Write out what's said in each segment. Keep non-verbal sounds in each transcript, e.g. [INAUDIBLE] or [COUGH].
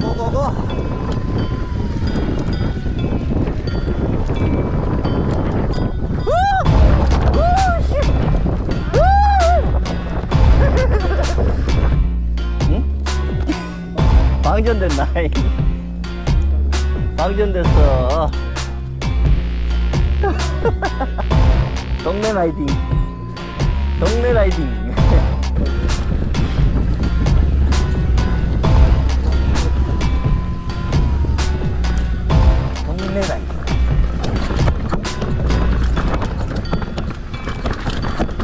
고고고고 방전됐나? 방전됐어. [LAUGHS] 동네 라이딩. 동네 라이딩. [LAUGHS] 라이딩.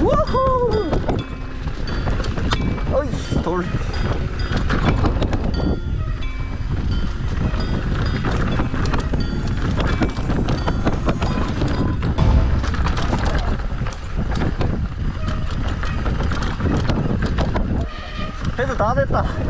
우후! 어이, 돌. 다 됐다.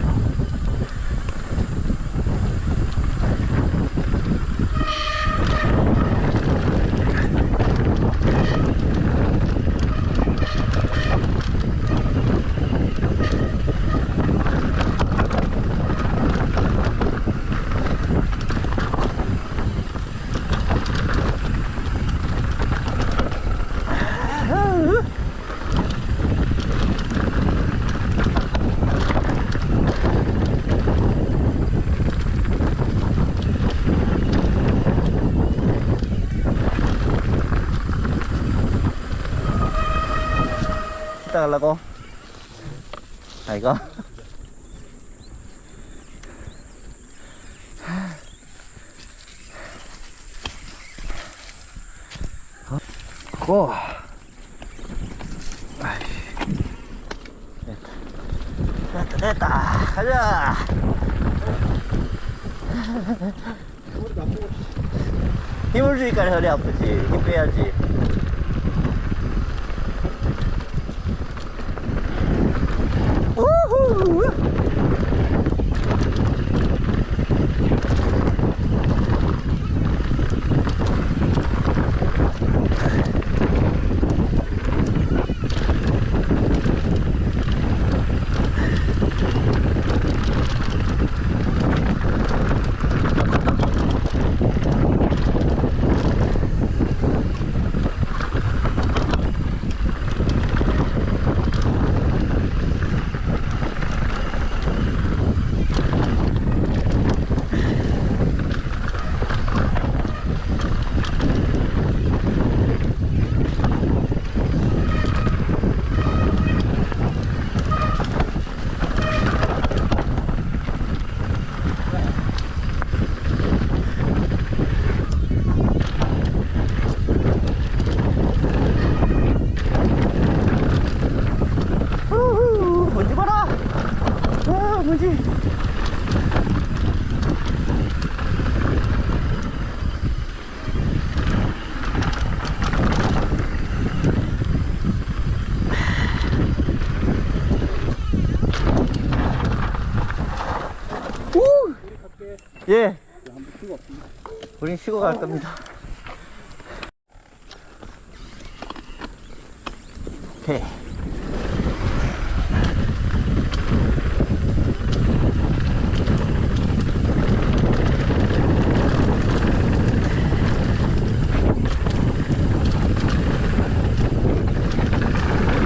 식당 가려고? 아이가? 고! 됐다, 됐다. 가자! 힘을 주니까 허리 아프지. 힘 빼야지. 우후! 우후, 먼지 봐라! 아, 먼지! 우! 예. 우린 쉬고 갈 겁니다. 오케이.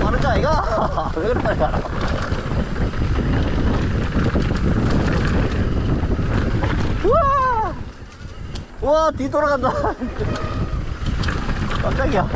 빠르지 아이가? 왜 그래 빨리 가라 우 와 와, 뒤 돌아간다. [LAUGHS] 깜짝이야.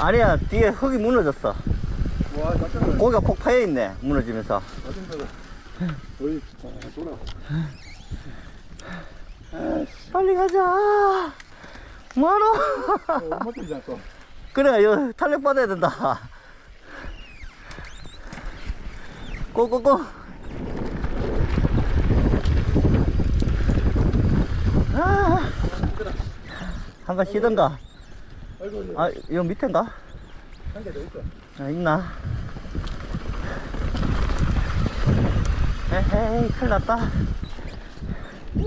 아니야, 뒤에 흙이 무너졌어. 와. 고기가 폭 파여 있네, 무너지면서. 아, 돌아. 빨리 가자. 뭐하노? 어, 엄마 때리지 않고. 그래, 이거 탄력 받아야 된다. 고고고. 아, 한번 쉬던가. 아, 이거 밑인가? 한 개 더 있어. 아, 있나? 에헤이, 큰일 났다. 이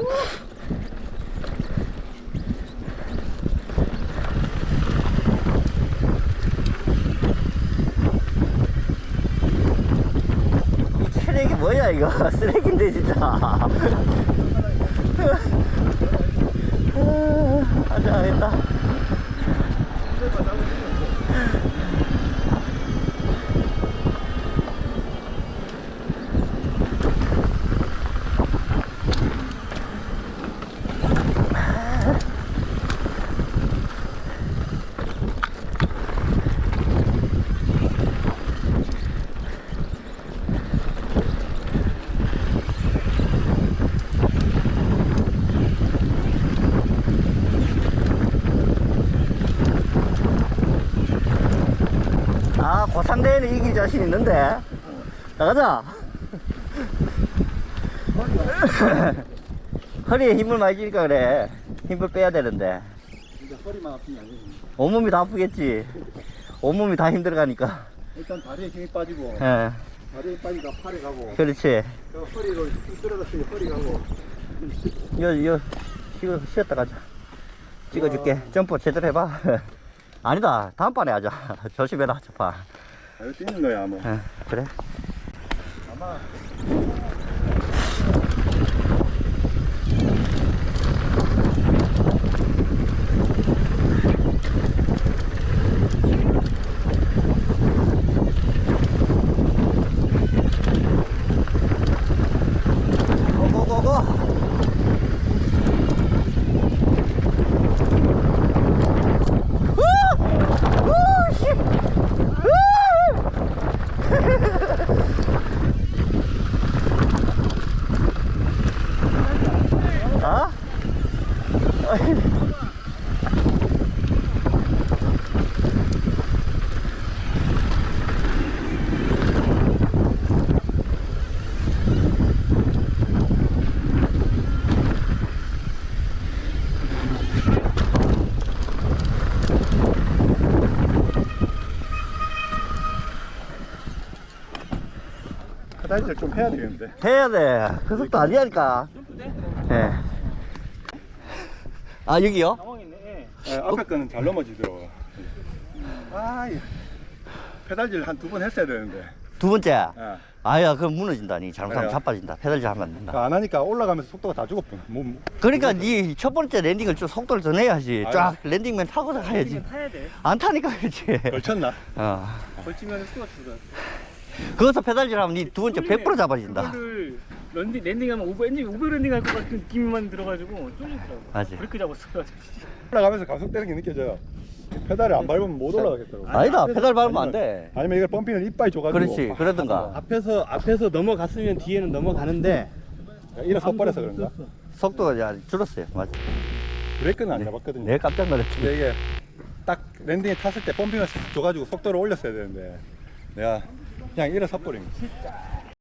쓰레기 뭐야, 이거? 쓰레기인데, 진짜. 하자, 하겠다. 아, 고상대에는 이길 자신 있는데. 나가자. [LAUGHS] 허리에 힘을 많이 주니까 그래. 힘을 빼야 되는데. 허리만 아픈 게. 온몸이 다 아프겠지. 온몸이 다 힘들어가니까. 일단 다리에 힘이 빠지고, 예, 다리에 빠지니까 팔에 가고, 그렇지. 저 허리로 끌어갔으니 허리 가고. 요, 요, 쉬어, 쉬었다 가자. 찍어줄게. 점프 제대로 해봐. [LAUGHS] 아니다. 다음번에 하자. [LAUGHS] 조심해라, 저파. 아, 이거 뛰는 거야 뭐 응, 그래. 아마 페달질 좀 해야 되겠는데 해야 돼. 그 속도 아니라니까. 예. 아, 여기요? 상황이네. 예, 앞에 거는 잘 넘어지더라고 아 이 페달질 한 두 번 했어야 되는데 두 번째. 예. 아야, 그럼 무너진다니. 잘못하면 그래요? 자빠진다. 페달질 하면 안 된다. 안 하니까 올라가면서 속도가 다 죽었군 뭐, 그러니까 니첫 번째 랜딩을 좀 속도를 더 내야지. 아유. 쫙 랜딩맨 타고서 가야지. 이건 타야 돼. 안 타니까 그렇지. 걸쳤나? 어. 걸치면 수가 줄어. 거기서 페달질 하면 니 두 번째 100% 잡아진다. 런딩 랜딩하면 오버 엔진 오버 랜딩 할 것 같은 느낌만 들어가지고 쫄리더라고. 맞지. 브레이크 잡았어가지고. 올라가면서 감속되는 게 느껴져요 페달을 안 밟으면 못 올라가겠더라고 아니다. 페달 밟으면 안 돼. 아니면 이걸 펌핑을 이빨 줘가지고 그렇지. 그러든가. 앞에서 앞에서 넘어갔으면 뒤에는 넘어가는데 이래 섣버려서 그런가? 속도가 이제 줄었어요. 맞아. 브레이크는 안 잡았거든요 내가 깜짝 놀랐지. 근데 이게 딱 랜딩에 탔을 때 펌핑을 싹 줘가지고 속도를 올렸어야 되는데 내가 그냥 섣버린 거지